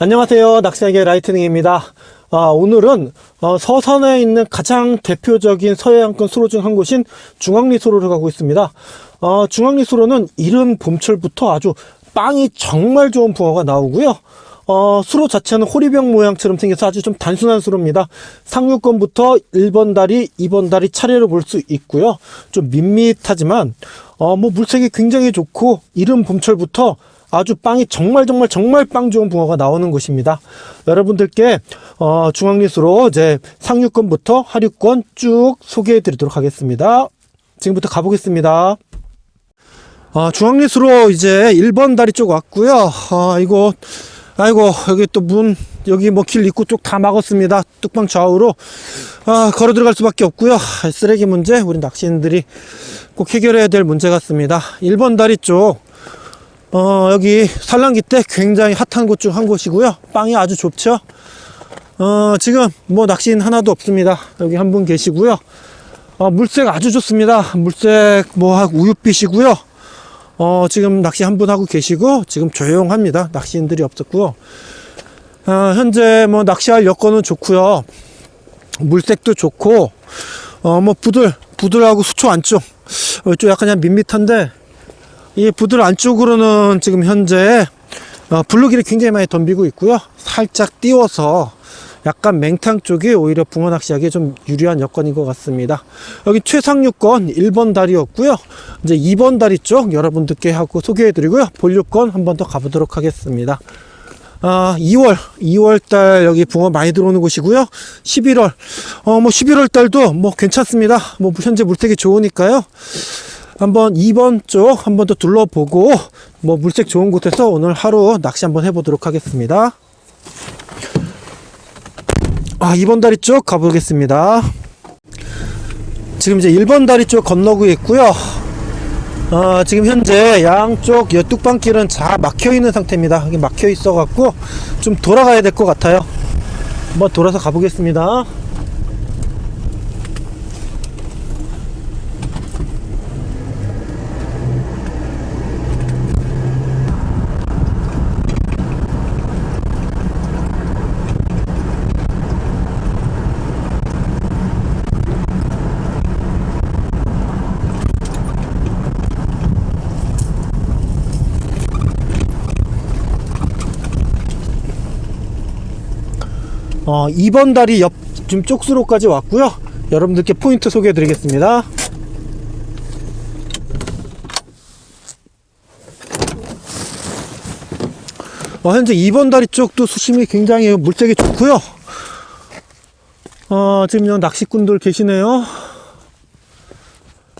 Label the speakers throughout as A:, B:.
A: 안녕하세요. 낚시하게 라이트닝입니다. 아, 오늘은 어, 서산에 있는 가장 대표적인 서해안권 수로 중 한 곳인 중앙리 수로를 가고 있습니다. 어, 중앙리 수로는 이른 봄철부터 아주 빵이 정말 좋은 붕어가 나오고요. 어, 수로 자체는 호리병 모양처럼 생겨서 아주 좀 단순한 수로입니다. 상류권부터 1번 다리, 2번 다리 차례로 볼 수 있고요. 좀 밋밋하지만, 어, 뭐 물색이 굉장히 좋고, 이른 봄철부터 아주 빵이 정말 정말 정말 빵 좋은 붕어가 나오는 곳입니다. 여러분들께 어, 중앙리수로 이제 상류권부터 하류권 쭉 소개해 드리도록 하겠습니다. 지금부터 가보겠습니다. 아, 중앙리수로 이제 1번 다리 쪽 왔고요. 아, 이거 아이고 여기 또 문 여기 뭐 길 입구 쪽 다 막았습니다. 뚝방 좌우로 아, 걸어 들어갈 수밖에 없고요. 아, 쓰레기 문제 우리 낚시인들이 꼭 해결해야 될 문제 같습니다. 1번 다리 쪽 어, 여기 산란기 때 굉장히 핫한 곳 중 한 곳이고요. 빵이 아주 좋죠. 어, 지금 뭐 낚시인 하나도 없습니다. 여기 한 분 계시고요. 어, 물색 아주 좋습니다. 물색 뭐 우윳빛이고요. 어, 지금 낚시 한 분 하고 계시고 지금 조용합니다. 낚시인들이 없었고요. 어, 현재 뭐 낚시할 여건은 좋고요. 물색도 좋고 어, 뭐 부들 부들하고 수초 안쪽 어, 좀 약간 그냥 밋밋한데 이 부들 안쪽으로는 지금 현재 어, 블루길이 굉장히 많이 덤비고 있고요. 살짝 띄워서 약간 맹탕 쪽이 오히려 붕어 낚시하기에 좀 유리한 여건인 것 같습니다. 여기 최상류권 1번 다리였고요. 이제 2번 다리 쪽 여러분들께 하고 소개해드리고요. 본류권 한 번 더 가보도록 하겠습니다. 아, 2월, 2월 달 여기 붕어 많이 들어오는 곳이고요. 11월, 어, 뭐 11월 달도 뭐 괜찮습니다. 뭐 현재 물색이 좋으니까요. 한번 2번 쪽 한번 더 둘러보고 뭐 물색 좋은 곳에서 오늘 하루 낚시 한번 해보도록 하겠습니다. 아 2번 다리 쪽 가보겠습니다. 지금 이제 1번 다리 쪽 건너고 있고요. 어, 지금 현재 양쪽 뚝방길은 다 막혀 있는 상태입니다. 막혀 있어 갖고 좀 돌아가야 될 것 같아요. 한번 돌아서 가보겠습니다. 어, 2번 다리 옆 지금 쪽수로까지 왔고요. 여러분들께 포인트 소개해 드리겠습니다. 어, 현재 2번 다리 쪽도 수심이 굉장히 물색이 좋고요. 어, 지금 요 낚시꾼들 계시네요.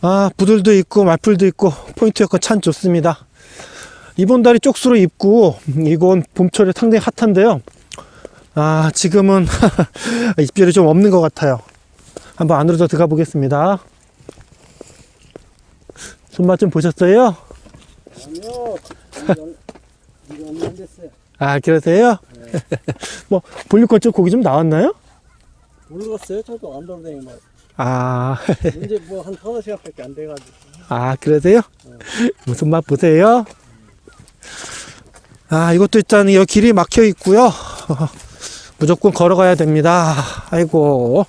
A: 아, 부들도 있고 말풀도 있고 포인트 여건 참 좋습니다. 2번 다리 쪽수로 입고 이건 봄철에 상당히 핫한데요. 아, 지금은 입질이 좀 없는 것 같아요. 한번 안으로 더 들어가 보겠습니다. 손맛 좀 보셨어요?
B: 아니요.
A: 아, 그러세요? 뭐, 볼륨권 쪽 고기 좀 나왔나요?
B: 모르겠어요. 저도 안 돌아다니고 막.
A: 아,
B: 이제 뭐 한 서너 시간밖에 안 돼가지고.
A: 아, 그러세요? 무슨 맛 보세요? 아, 이것도 일단 이 길이 막혀 있고요. 무조건 걸어가야 됩니다. 아이고.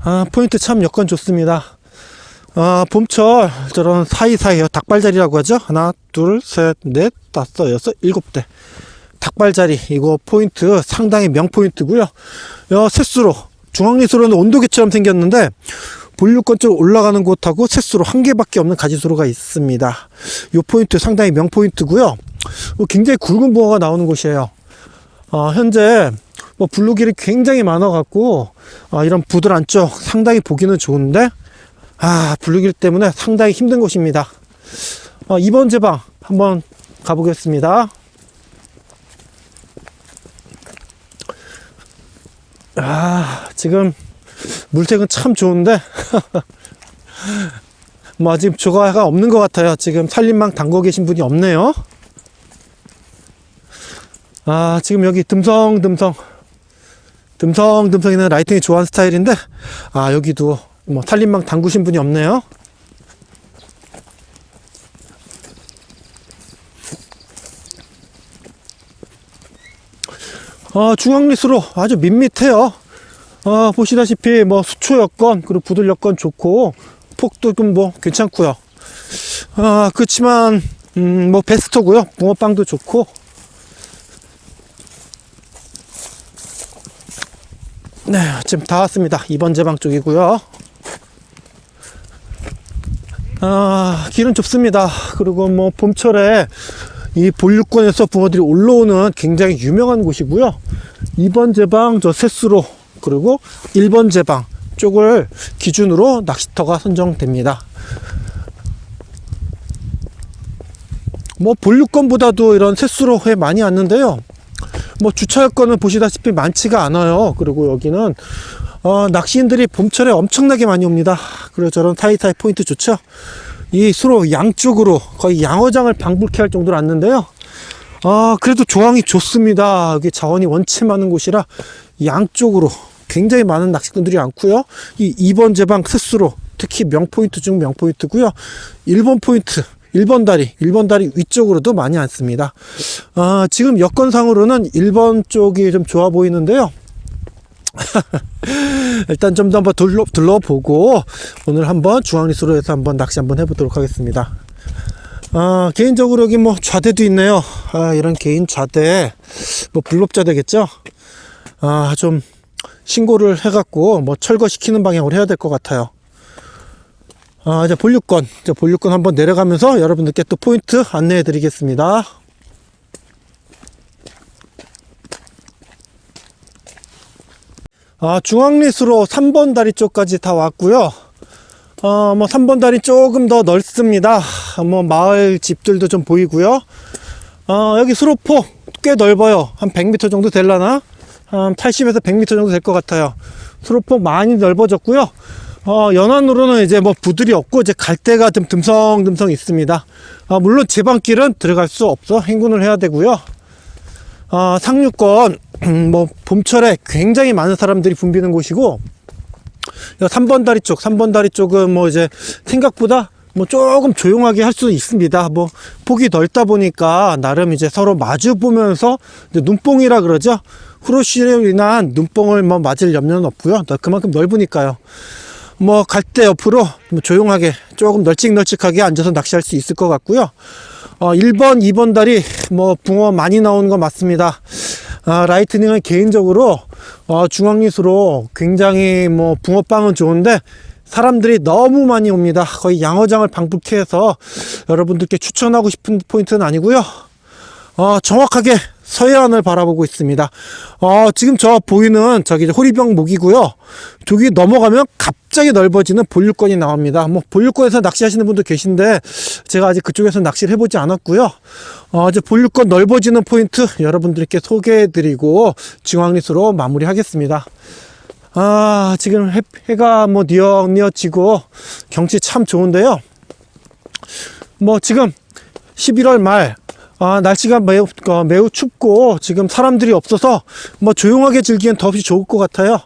A: 아, 포인트 참 여건 좋습니다. 아, 봄철 저런 사이사이요. 닭발자리라고 하죠. 하나, 둘, 셋, 넷, 다섯, 여섯, 일곱 대. 닭발자리 이거 포인트 상당히 명포인트고요. 여 새수로 중앙리수로는 온도계처럼 생겼는데 본류권 쪽 올라가는 곳하고 새수로 한 개밖에 없는 가지수로가 있습니다. 이 포인트 상당히 명포인트고요. 어, 굉장히 굵은 붕어가 나오는 곳이에요. 어, 현재 뭐 블루길이 굉장히 많아갖고 어, 이런 부들 안쪽 상당히 보기는 좋은데 아 블루길 때문에 상당히 힘든 곳입니다. 어, 이번 제방 한번 가보겠습니다. 아, 지금 물색은 참 좋은데? 뭐 아직 조가가 없는 것 같아요. 지금 산림망 담고 계신 분이 없네요. 아 지금 여기 듬성듬성. 듬성듬성 있는 라이팅이 좋아하는 스타일인데 아 여기도 뭐 산림망 담그신 분이 없네요. 어, 중앙리스로 아주 밋밋해요. 어, 보시다시피 뭐 수초 여건 그리고 부들 여건 좋고 폭도 좀 뭐 괜찮고요. 아 그렇지만 음, 뭐 베스트고요. 붕어빵도 좋고. 네, 지금 다 왔습니다. 2번 제방 쪽이고요. 아, 길은 좁습니다. 그리고 뭐 봄철에 이 본류권에서 붕어들이 올라오는 굉장히 유명한 곳이고요. 2번 제방 저 세수로 그리고 1번 제방 쪽을 기준으로 낚시터가 선정됩니다. 뭐 본류권보다도 이런 세수로에 많이 왔는데요. 뭐 주차 여건은 보시다시피 많지가 않아요. 그리고 여기는 어, 낚시인들이 봄철에 엄청나게 많이 옵니다. 그리고 저런 타이타이 포인트 좋죠. 이 수로 양쪽으로 거의 양어장을 방불케 할 정도로 왔는데요. 아, 그래도 조항이 좋습니다. 여기 자원이 원체 많은 곳이라 양쪽으로 굉장히 많은 낚시꾼들이 많고요. 이 2번 제방 스스로 특히 명포인트 중 명포인트고요. 1번 포인트 1번 다리, 1번 다리 위쪽으로도 많이 앉습니다. 아, 지금 여건상으로는 1번 쪽이 좀 좋아 보이는데요. 일단 좀 더 한번 둘러, 둘러보고 오늘 한번 중앙리수로에서 한번 낚시 한번 해보도록 하겠습니다. 아, 개인적으로 여기 뭐 좌대도 있네요. 아, 이런 개인 좌대, 뭐 불법좌대겠죠? 아, 좀 신고를 해갖고 뭐 철거시키는 방향으로 해야 될 것 같아요. 아, 이제 본류권, 이제 본류권 한번 내려가면서 여러분들께 또 포인트 안내해 드리겠습니다. 아, 중앙리수로 3번 다리 쪽까지 다 왔고요. 어, 뭐 3번 다리 조금 더 넓습니다. 뭐 마을 집들도 좀 보이고요. 어, 여기 수로폭 꽤 넓어요. 한 100m 정도 될라나? 한 80에서 100m 정도 될 것 같아요. 수로폭 많이 넓어졌고요. 어, 연안으로는 이제 뭐 부들이 없고 이제 갈 데가 좀 듬성듬성 있습니다. 아, 물론 제방길은 들어갈 수 없어 행군을 해야 되고요. 아, 상류권 음, 뭐 봄철에 굉장히 많은 사람들이 붐비는 곳이고 3번 다리 쪽, 3번 다리 쪽은 뭐 이제 생각보다 뭐 조금 조용하게 할 수 있습니다. 뭐 폭이 넓다 보니까 나름 이제 서로 마주 보면서 눈뽕이라 그러죠. 후로시로 인한 눈뽕을 뭐 맞을 염려는 없고요. 그만큼 넓으니까요. 뭐 갈 때 옆으로 뭐 조용하게 조금 널찍널찍하게 앉아서 낚시할 수 있을 것 같고요. 어, 1번, 2번 다리 뭐 붕어 많이 나오는 거 맞습니다. 아, 라이트닝은 개인적으로 어, 중앙리수로 굉장히 뭐 붕어빵은 좋은데 사람들이 너무 많이 옵니다. 거의 양어장을 방불케 해서 여러분들께 추천하고 싶은 포인트는 아니고요. 어, 정확하게 서해안을 바라보고 있습니다. 어, 지금 저 보이는 저기 호리병 목이고요. 저기 넘어가면 갑자기 넓어지는 본류권이 나옵니다. 뭐 본류권에서 낚시하시는 분도 계신데 제가 아직 그쪽에서 낚시를 해보지 않았고요. 어, 이제 본류권 넓어지는 포인트 여러분들께 소개해드리고 중앙리수로 마무리하겠습니다. 아, 지금 해, 해가 뭐 뉘어뉘어지고 경치 참 좋은데요. 뭐 지금 11월 말 아, 날씨가 매우, 어, 매우 춥고 지금 사람들이 없어서 뭐 조용하게 즐기기엔 더없이 좋을 것 같아요.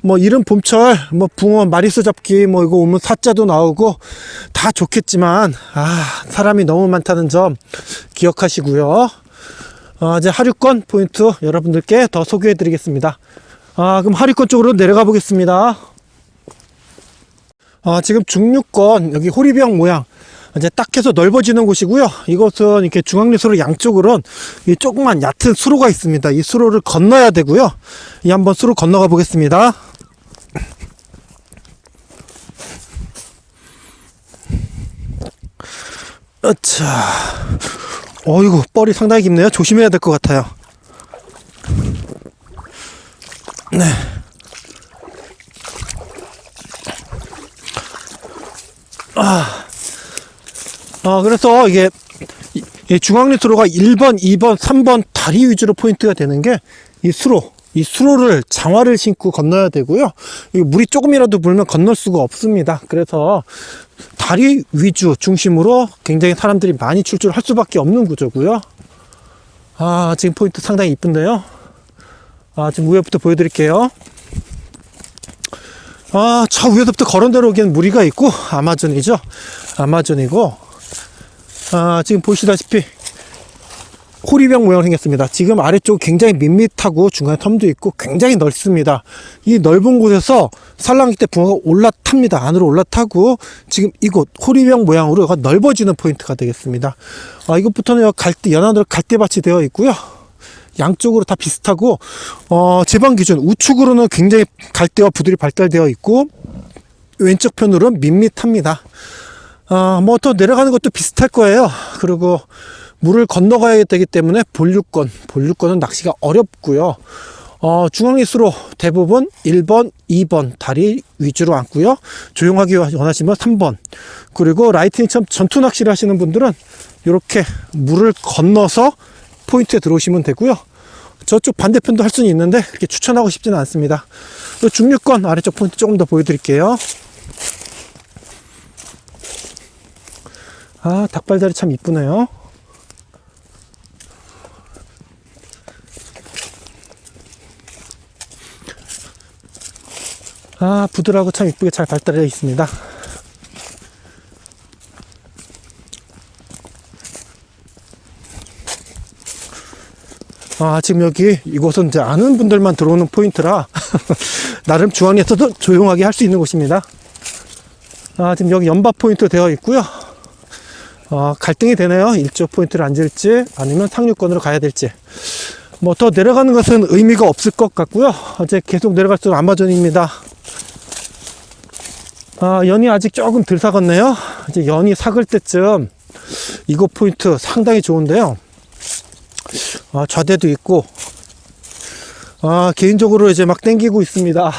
A: 뭐 이른 봄철 뭐 붕어 마리수 잡기 뭐 이거 오면 사자도 나오고 다 좋겠지만 아 사람이 너무 많다는 점 기억하시고요. 아, 이제 하류권 포인트 여러분들께 더 소개해 드리겠습니다. 아, 그럼 하류권 쪽으로 내려가 보겠습니다. 아, 지금 중류권 여기 호리병 모양 이제 딱 해서 넓어지는 곳이고요. 이곳은 이렇게 중앙리수로 양쪽으로는 이 조그만 얕은 수로가 있습니다. 이 수로를 건너야 되고요. 이 한번 수로 건너가 보겠습니다. 어차. 어이구, 뻘이 상당히 깊네요. 조심해야 될 것 같아요. 네. 아. 아, 그래서 이게 이- 이 중앙리수로가 1번, 2번, 3번 다리 위주로 포인트가 되는 게이 수로, 이 수로를 장화를 신고 건너야 되고요. 이 물이 조금이라도 불면 건널 수가 없습니다. 그래서 다리 위주 중심으로 굉장히 사람들이 많이 출출할 수밖에 없는 구조고요. 아, 지금 포인트 상당히 이쁜데요. 아, 지금 위에부터 보여드릴게요. 아, 저 위에서부터 걸어 내려오기엔 무리가 있고, 아마존이죠. 아마존이고, 아, 지금 보시다시피, 호리병 모양 생겼습니다. 지금 아래쪽 굉장히 밋밋하고 중간에 텀도 있고 굉장히 넓습니다. 이 넓은 곳에서 산란기 때 붕어가 올라탑니다. 안으로 올라타고 지금 이곳 호리병 모양으로 넓어지는 포인트가 되겠습니다. 아, 이것부터는 갈대, 연안으로 갈대밭이 되어 있고요. 양쪽으로 다 비슷하고 어, 제방 기준 우측으로는 굉장히 갈대와 부들이 발달되어 있고 왼쪽 편으로는 밋밋합니다. 아, 뭐더 내려가는 것도 비슷할 거예요. 그리고 물을 건너가야 되기 때문에 본류권, 본류권은 낚시가 어렵고요. 어, 중앙리수로 대부분 1번, 2번 다리 위주로 앉고요. 조용하게 원하시면 3번. 그리고 라이트닝처럼 전투 낚시를 하시는 분들은 이렇게 물을 건너서 포인트에 들어오시면 되고요. 저쪽 반대편도 할 수는 있는데 그렇게 추천하고 싶지는 않습니다. 또 중류권 아래쪽 포인트 조금 더 보여드릴게요. 아, 닭발다리 참 이쁘네요. 아, 부드러하고 참 이쁘게 잘 발달되어 있습니다. 아, 지금 여기 이곳은 이제 아는 분들만 들어오는 포인트라 나름 중앙에서도 조용하게 할 수 있는 곳입니다. 아, 지금 여기 연바 포인트 되어 있고요. 어, 갈등이 되네요. 일조 포인트를 앉을지 아니면 상류권으로 가야 될지. 뭐 더 내려가는 것은 의미가 없을 것 같고요. 이제 계속 내려갈수록 아마존입니다. 아, 연이 아직 조금 덜 삭았네요. 이제 연이 삭을 때쯤 이곳 포인트 상당히 좋은데요. 아, 좌대도 있고, 아, 개인적으로 이제 막 땡기고 있습니다.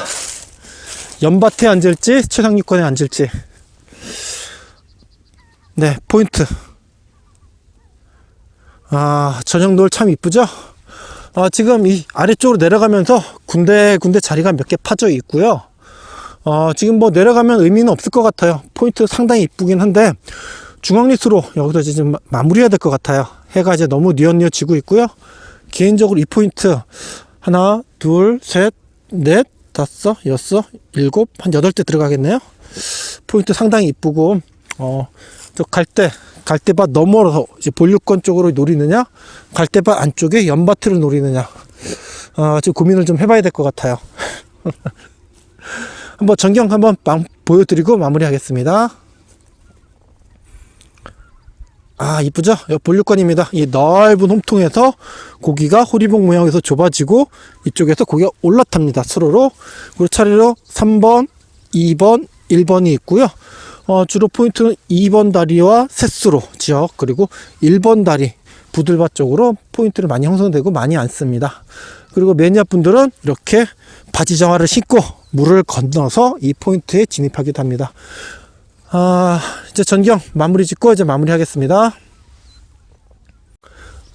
A: 연밭에 앉을지, 최상류권에 앉을지. 네, 포인트. 아, 저녁 노을 참 이쁘죠? 아, 지금 이 아래쪽으로 내려가면서 군데 군데 자리가 몇 개 파져 있고요. 어, 지금 뭐 내려가면 의미는 없을 것 같아요. 포인트 상당히 이쁘긴 한데, 중앙리스로 여기서 이제 좀 마- 마무리해야 될 것 같아요. 해가 이제 너무 뉘엿뉘엿 지고 있고요. 개인적으로 이 포인트, 하나, 둘, 셋, 넷, 다섯, 여섯, 일곱, 한 여덟 대 들어가겠네요. 포인트 상당히 이쁘고, 어, 저 갈대, 갈대밭 너머로 이제 본류권 쪽으로 노리느냐, 갈대밭 안쪽에 연밭을 노리느냐, 어, 지금 고민을 좀 해봐야 될 것 같아요. 한번 전경 한번 마- 보여드리고 마무리하겠습니다. 아, 이쁘죠? 여기 본류권입니다. 이 넓은 홈통에서 고기가 호리봉 모양에서 좁아지고 이쪽에서 고기가 올라탑니다. 수로로. 그리고 차례로 3번, 2번, 1번이 있고요. 어, 주로 포인트는 2번 다리와 새수로 지역 그리고 1번 다리 부들밭 쪽으로 포인트를 많이 형성되고 많이 앉습니다. 그리고 매니아 분들은 이렇게 바지 정화를 신고 물을 건너서 이 포인트에 진입하기도 합니다. 아, 이제 전경 마무리 짓고 이제 마무리 하겠습니다.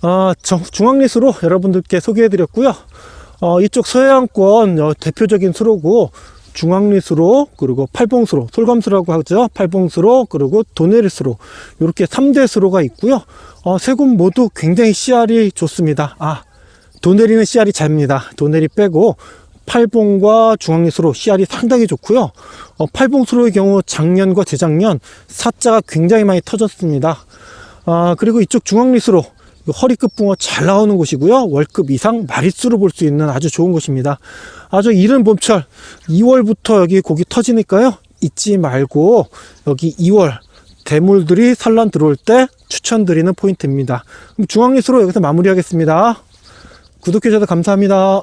A: 아, 정- 중앙리수로 여러분들께 소개해 드렸고요. 어, 이쪽 서해안권 어, 대표적인 수로고 중앙리수로 그리고 팔봉수로 솔감수라고 하죠. 팔봉수로 그리고 도내리수로 이렇게 3대 수로가 있고요. 어, 세곳 모두 굉장히 씨알이 좋습니다. 아, 도내리는 씨알이 잡니다. 도내리 빼고 팔봉과 중앙리수로 씨알이 상당히 좋고요. 어, 팔봉수로의 경우 작년과 재작년 사자가 굉장히 많이 터졌습니다. 아, 그리고 이쪽 중앙리수로 허리끝 붕어 잘 나오는 곳이고요. 월급 이상 마리수로 볼 수 있는 아주 좋은 곳입니다. 아주 이른 봄철 2월부터 여기 고기 터지니까요. 잊지 말고 여기 2월 대물들이 산란 들어올 때 추천드리는 포인트입니다. 그럼 중앙리수로 여기서 마무리하겠습니다. 구독해주셔서 감사합니다.